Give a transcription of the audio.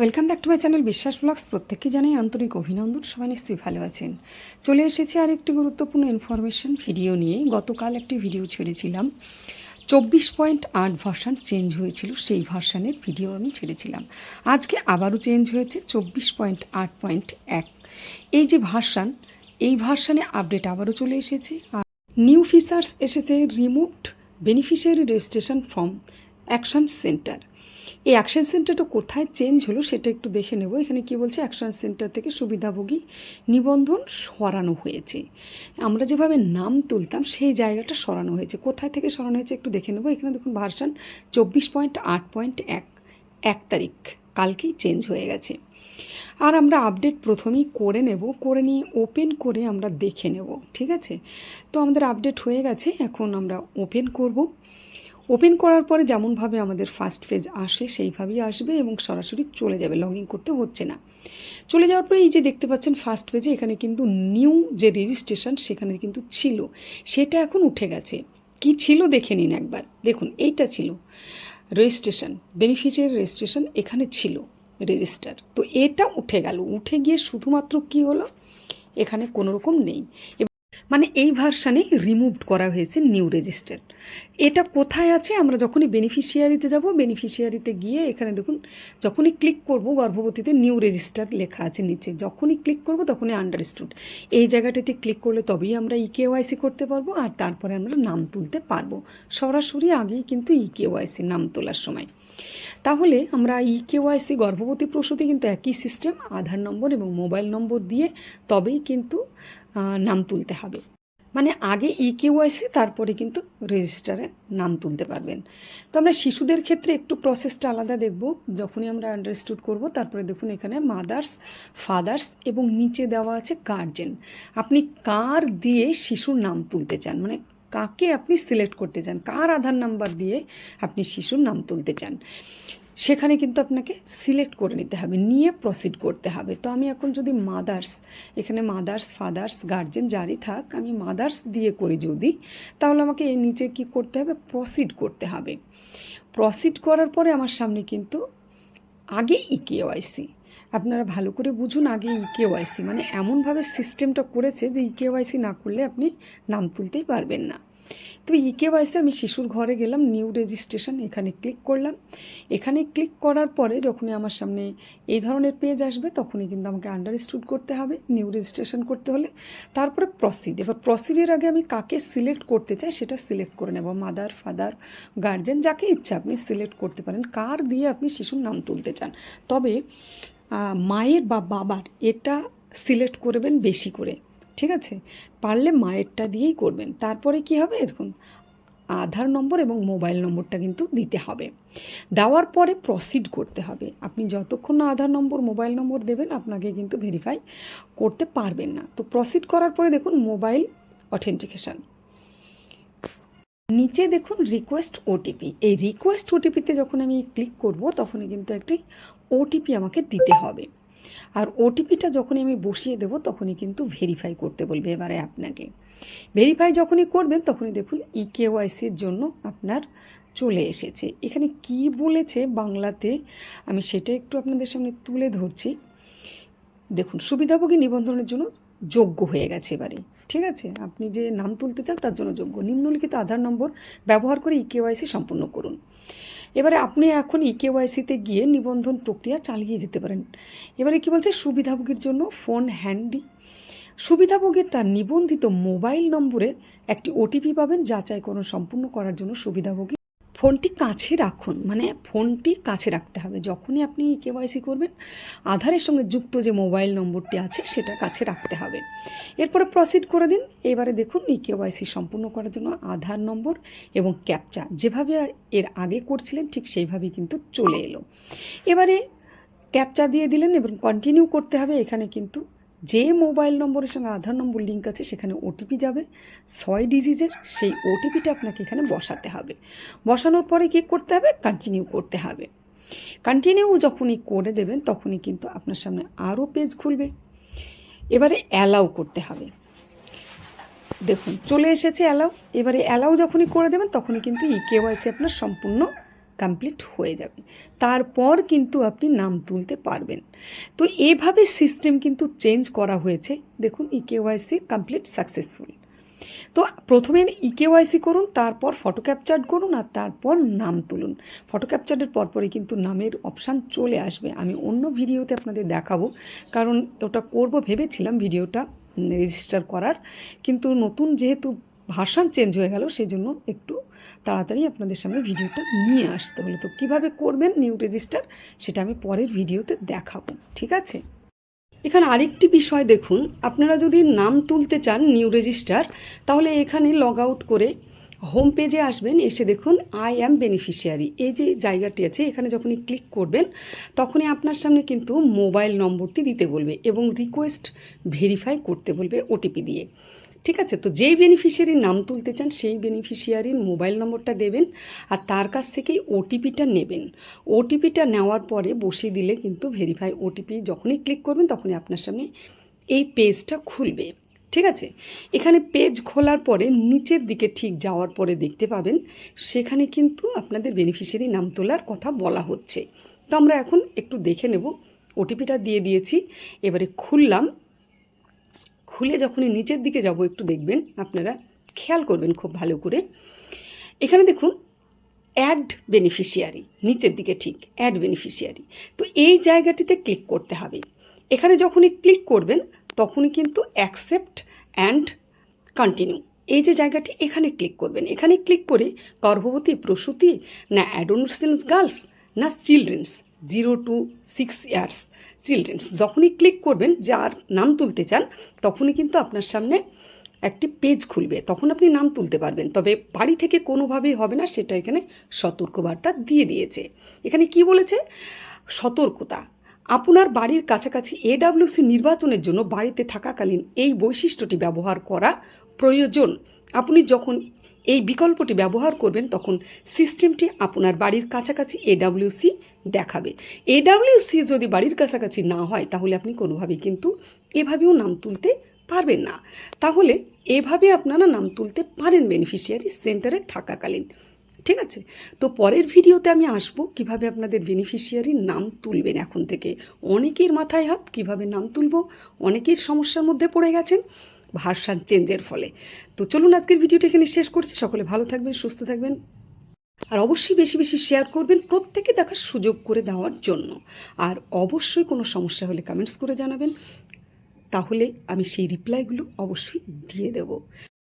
Welcome back to my channel Biswas vlogs প্রত্যেককে জানাই আন্তরিক অভিনন্দন, সবাই নিশ্চয়ই ভালো আছেন। চলে এসেছি আর একটি গুরুত্বপূর্ণ ইনফরমেশন ভিডিও নিয়ে। গতকাল একটি ভিডিও ছেড়েছিলাম। চব্বিশ পয়েন্ট আট ভার্সান চেঞ্জ হয়েছিল, সেই ভার্সানের ভিডিও আমি ছেড়েছিলাম। আজকে আবারও চেঞ্জ হয়েছে চব্বিশ পয়েন্ট আট পয়েন্ট এক। এই যে ভার্সান এই ভার্সানে আপডেট আবারও চলে এসেছে। আর নিউ ফিচার্স এসেছে removed beneficiary registration from action centre এই অ্যাকশন সেন্টারটা কোথায় চেঞ্জ হলো সেটা একটু দেখে নেব। এখানে কি বলছে অ্যাকশন সেন্টার থেকে সুবিধাভোগী নিবন্ধন সরানো হয়েছে। আমরা যেভাবে নাম তুলতাম, সেই জায়গাটা সরানো হয়েছে। কোথায় থেকে সরানো হয়েছে একটু দেখে নেব। এখানে দেখুন ভার্সান চব্বিশ পয়েন্ট আট পয়েন্ট এক এক তারিখ। কালকেই চেঞ্জ হয়ে গেছে। আর আমরা আপডেট প্রথমেই করে নেব, করে নিয়ে ওপেন করে আমরা দেখে নেব, ঠিক আছে? তো আমাদের আপডেট হয়ে গেছে, এখন আমরা ওপেন করব। ওপেন করার পরে যেমনভাবে আমাদের ফার্স্ট পেজ আসে, সেইভাবেই আসবে এবং সরাসরি চলে যাবে। লগ করতে হচ্ছে না। চলে যাওয়ার পরে এই যে দেখতে পাচ্ছেন ফার্স্ট পেজে এখানে কিন্তু নিউ যে রেজিস্ট্রেশন সেখানে কিন্তু ছিল। সেটা এখন উঠে গেছে। কি ছিল দেখে নিন একবার। দেখুন, এইটা ছিল। রেজিস্ট্রেশন বেনিফিশিয়ারি রেজিস্ট্রেশন এখানে ছিল। রেজিস্টার তো এটা উঠে গেল। উঠে গিয়ে শুধুমাত্র কি হলো? এখানে কোনো রকম নেই। মানে এই ভার্সানে রিমুভড করা হয়েছে নিউ রেজিস্টার এটা কোথায় আছে আমরা যখনই বেনিফিশিয়ারিতে যাব বেনিফিশিয়ারিতে গিয়ে এখানে দেখুন, যখনই ক্লিক করব, গর্ভবতীতে নিউ রেজিস্টার লেখা আছে নিচে। যখনই ক্লিক করব, তখনই আন্ডারস্টুড এই জায়গাটাতে ক্লিক করলে তবেই আমরা ই কেওয়াইসি করতে পারব আর তারপরে আমরা নাম তুলতে পারব। সরাসরি আগেই কিন্তু ই কেওয়াইসি নাম তোলার সময়। তাহলে আমরা ই কেওয়াইসি গর্ভবতী প্রসূতি কিন্তু একই সিস্টেম আধার নম্বর এবং মোবাইল নম্বর দিয়ে তবেই কিন্তু নাম তুলতে হবে। মানে আগে ই কেওয়াইসি তারপরে কিন্তু রেজিস্টারে নাম তুলতে পারবেন। তো আমরা শিশুদের ক্ষেত্রে একটু প্রসেসটা আলাদা দেখব, যখনই আমরা আন্ডারস্টুড করব। তারপরে দেখুন এখানে মাদার্স ফাদার্স এবং নিচে দেওয়া আছে গার্জেন আপনি কার দিয়ে শিশুর নাম তুলতে চান? মানে কাকে আপনি সিলেক্ট করতে চান? কার আধার নাম্বার দিয়ে আপনি শিশুর নাম তুলতে চান? সেখানে কিন্তু আপনাকে সিলেক্ট করে নিতে হবে, নিয়ে প্রসিড করতে হবে। তো আমি এখন যদি মাদার্স এখানে মাদার্স ফাদার্স গার্জেন যারই থাক, আমি মাদার্স দিয়ে করি যদি, তাহলে আমাকে এর নিচে কি করতে হবে? প্রসিড করতে হবে। প্রসিড করার পরে আমার সামনে কিন্তু আগে ই কেওয়াইসি আপনারা ভালো করে বুঝুন আগে ই কেওয়াইসি মানে এমনভাবে সিস্টেমটা করেছে যে ই কেওয়াইসি না করলে আপনি নাম তুলতেই পারবেন না। তো ই কেওয়াইসি আমি শিশুর ঘরে গেলাম নিউ রেজিস্ট্রেশন এখানে ক্লিক করলাম। এখানে ক্লিক করার পরে যখনই আমার সামনে এই ধরনের পেজ আসবে, তখনই কিন্তু আমাকে আন্ডারস্টুড করতে হবে নিউ রেজিস্ট্রেশন করতে হলে। তারপরে প্রসিড এবার প্রসিডের আগে আমি কাকে সিলেক্ট করতে চাই, সেটা সিলেক্ট করে নেব। মাদার ফাদার গার্জেন যাকে ইচ্ছা আপনি সিলেক্ট করতে পারেন। কার দিয়ে আপনি শিশুর নাম তুলতে চান? তবে মায়ের বা বাবার এটা সিলেক্ট করবেন বেশি করে। ঠিক আছে? পারলে মায়েরটা দিয়েই করবেন। তারপরে কি হবে? দেখুন, আধার নম্বর এবং মোবাইল নম্বরটা কিন্তু দিতে হবে। দেওয়ার পরে প্রসিড করতে হবে। আপনি যতক্ষণ না আধার নম্বর, মোবাইল নম্বর দেবেন, আপনাকে কিন্তু ভেরিফাই করতে পারবেন না। তো প্রসিড করার পরে দেখুন, মোবাইল অথেন্টিকেশন নিচে দেখুন রিকোয়েস্ট ওটিপি এই রিকোয়েস্ট ওটিপিতে যখন আমি ক্লিক করব, তখনই কিন্তু একটি ওটিপি আমাকে দিতে হবে। আর ওটিপিটা যখনই আমি বসিয়ে দেবো, তখনই কিন্তু ভেরিফাই করতে বলবে এবারে আপনাকে। ভেরিফাই যখনই করবেন তখনই দেখুন ই কেওয়াইসির জন্য আপনার চলে এসেছে। এখানে কি বলেছে বাংলাতে, আমি সেটা একটু আপনাদের সামনে তুলে ধরছি। দেখুন, সুবিধাভোগী নিবন্ধনের জন্য যোগ্য হয়ে গেছে এবারে। ঠিক আছে? আপনি যে নাম তুলতে চান, তার জন্য যোগ্য। নিম্নলিখিত আধার নম্বর ব্যবহার করে ইকেওয়াইসি সম্পূর্ণ করুন। এবারে আপনি এখন ইকেওয়াইসিতে গিয়ে নিবন্ধন প্রক্রিয়া চালিয়ে যেতে পারেন। এবারে কি বলছে? সুবিধাভোগীর জন্য ফোন হ্যান্ডি। সুবিধাভোগীর তার নিবন্ধিত মোবাইল নম্বরে একটি ওটিপি পাবেন যাচাইকরণ সম্পূর্ণ করার জন্য সুবিধাভোগী ফোনটি কাছে রাখুন মানে ফোনটি কাছে রাখতে হবে। যখনই আপনি কেওয়াইসি করবেন, আধারের সঙ্গে যুক্ত যে মোবাইল নম্বরটি আছে, সেটা কাছে রাখতে হবে। এরপরে প্রসিড করে দিন। এবারে দেখুন এই কেওয়াইসি সম্পূর্ণ করার জন্য আধার নম্বর এবং ক্যাপচা, যেভাবে এর আগে করছিলেন, ঠিক সেইভাবেই কিন্তু চলে এলো। এবারে ক্যাপচা দিয়ে দিলেন এবং কন্টিনিউ করতে হবে। এখানে কিন্তু যে মোবাইল নম্বরের সঙ্গে আধার নম্বর লিঙ্ক আছে, সেখানে ওটিপি যাবে। ছয় ডিজিজের সেই ওটিপিটা আপনাকে এখানে বসাতে হবে। বসানোর পরে কী করতে হবে? কন্টিনিউ করতে হবে। কন্টিনিউ যখনই করে দেবেন, তখনই কিন্তু আপনার সামনে আরও পেজ খুলবে। এবারে অ্যালাউ করতে হবে। দেখুন, চলে এসেছে অ্যালাউ এবারে অ্যালাউ যখনই করে দেবেন, তখনই কিন্তু ই কেওয়াইসি আপনার সম্পূর্ণ কমপ্লিট হয়ে যাবে। তারপর কিন্তু আপনি নাম তুলতে পারবেন। তো এভাবে সিস্টেম কিন্তু চেঞ্জ করা হয়েছে। দেখুন ই কমপ্লিট সাকসেসফুল তো প্রথমে ই কেওয়াইসি করুন, তারপর ফটো ক্যাপচার করুন আর তারপর নাম তুলুন। ফটো ক্যাপচারের পরপরই কিন্তু নামের অপশান চলে আসবে। আমি অন্য ভিডিওতে আপনাদের দেখাবো, কারণ ওটা করব ভেবেছিলাম ভিডিওটা রেজিস্টার করার। কিন্তু নতুন যেহেতু ভার্সান চেঞ্জ হয়ে গেল সেই জন্য একটু তাড়াতাড়ি আপনাদের সামনে ভিডিওটা নিয়ে আসতে হলো। তো কীভাবে করবেন নিউ রেজিস্টার, সেটা আমি পরের ভিডিওতে দেখাবো, ঠিক আছে? এখানে আরেকটি বিষয় দেখুন, আপনারা যদি নাম তুলতে চান নিউ রেজিস্টার, তাহলে এখানে লগ আউট করে হোম পেজে আসবেন, এসে দেখুন আই অ্যাম বেনিফিশিয়ারি এই যে জায়গাটি আছে, এখানে যখনই ক্লিক করবেন, তখনই আপনার সামনে কিন্তু মোবাইল নম্বরটি দিতে বলবে এবং রিকোয়েস্ট ভেরিফাই করতে বলবে ওটিপি দিয়ে। ঠিক আছে? তো যেই বেনিফিশিয়ারির নাম তুলতে চান, সেই বেনিফিশিয়ারির মোবাইল নম্বরটা দেবেন আর তার কাছ থেকেই ওটিপিটা নেবেন। ওটিপিটা নেওয়ার পরে বসিয়ে দিলে কিন্তু ভেরিফাই ওটিপি যখনই ক্লিক করবেন, তখনই আপনার সামনে এই পেজটা খুলবে। ঠিক আছে? এখানে পেজ খোলার পরে নিচের দিকে ঠিক যাওয়ার পরে দেখতে পাবেন, সেখানে কিন্তু আপনাদের বেনিফিশিয়ারি নাম তোলার কথা বলা হচ্ছে। তো আমরা এখন একটু দেখে নেব ওটিপিটা দিয়ে দিয়েছি, এবারে খুললাম খুলে যখনই নিচের দিকে যাব, একটু দেখবেন, আপনারা খেয়াল করবেন খুব ভালো করে। এখানে দেখুন অ্যাড বেনিফিশিয়ারি নিচের দিকে ঠিক অ্যাড বেনিফিশিয়ারি তো এই জায়গাটিতে ক্লিক করতে হবে। এখানে যখনই ক্লিক করবেন, তখনই কিন্তু অ্যাকসেপ্ট অ্যান্ড কন্টিনিউ এই যে জায়গাটি, এখানে ক্লিক করবেন। এখানে ক্লিক করে গর্ভবতী প্রসূতি, না অ্যাডোনসেন্স গার্লস না children's zero to six years. Children's যখনই ক্লিক করবেন, যার নাম তুলতে চান, তখনই কিন্তু আপনার সামনে একটি পেজ খুলবে। তখন আপনি নাম তুলতে পারবেন। তবে বাড়ি থেকে কোনোভাবেই হবে না, সেটা এখানে সতর্কবার্তা দিয়ে দিয়েছে। এখানে কি বলেছে? সতর্কতা। আপনার বাড়ির কাছাকাছি এডাব্লিউসি নির্বাচনের জন্য বাড়িতে থাকাকালীন এই বৈশিষ্ট্যটি ব্যবহার করা প্রয়োজন। আপনি যখন এই বিকল্পটি ব্যবহার করবেন তখন সিস্টেমটি আপনার বাড়ির কাছাকাছি এডাব্লিউসি দেখাবে। এডাব্লিউসি যদি বাড়ির কাছাকাছি না হয়, তাহলে আপনি কোনোভাবেই কিন্তু এভাবেও নাম তুলতে পারবেন না। তাহলে এভাবে আপনারা নাম তুলতে পারেন বেনিফিশিয়ারি সেন্টারে থাকাকালীন। ঠিক আছে? তো পরের ভিডিওতে আমি আসব কীভাবে আপনাদের বেনিফিশিয়ারির নাম তুলবেন এখন থেকে। অনেকের মাথায় হাত কীভাবে নাম তুলব, অনেকের সমস্যার মধ্যে পড়ে গেছেন। ভার্সান চেঞ্জের ফলে। তো চলুন আজকের ভিডিওটা এখানে শেষ করছি। সকলে ভালো থাকবেন, সুস্থ থাকবেন। আর অবশ্যই বেশি বেশি শেয়ার করবেন প্রত্যেকে দেখার সুযোগ করে দেওয়ার জন্য। আর অবশ্যই কোনো সমস্যা হলে কমেন্টস করে জানাবেন। তাহলে আমি সেই রিপ্লাইগুলো অবশ্যই দিয়ে দেবো।